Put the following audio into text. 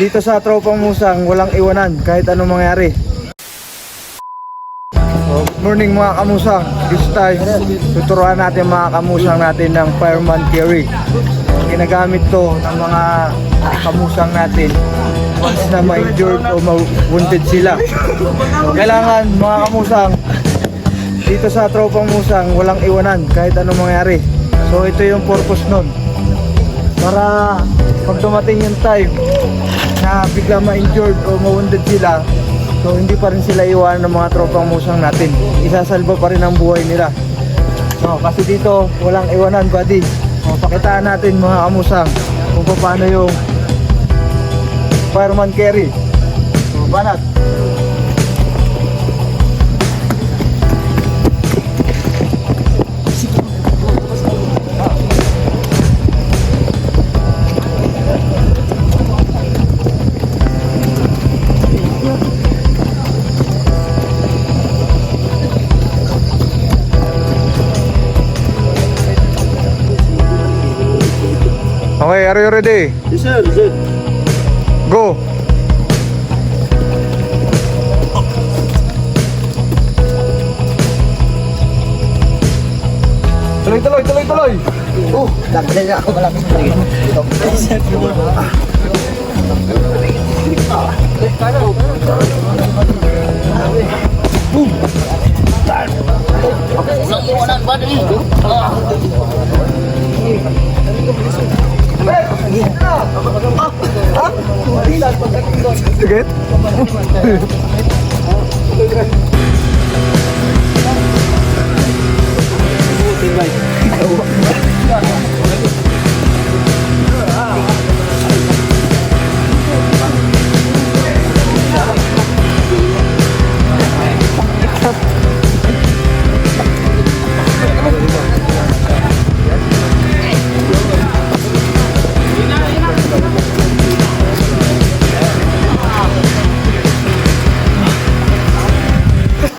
Dito sa Tropang Musang, walang iwanan kahit anong mangyari. So, good morning mga kamusang. This time, tuturuan natin mga kamusang natin ng fireman. So, ginagamit to ng mga kamusang natin once na ma-injured o ma-wounded sila. Kailangan mga kamusang, dito sa Tropang Musang, walang iwanan kahit anong mangyari. So ito yung purpose nun. Para pag dumating yung time na bigla ma-injured o ma-wounded sila, so hindi pa rin sila iwanan ng mga tropang musang natin. Isasalba pa rin ang buhay nila. So, kasi dito, walang iwanan, buddy. So, pakitaan natin mga kamusang kung paano yung fireman carry. So, banat. Okay, are you ready? Yes, sir. Yes, sir. Go! Tuloy, tuloy, tuloy, tuloy! Oh, dagdag ako malapit sa tingin. Dito. kaget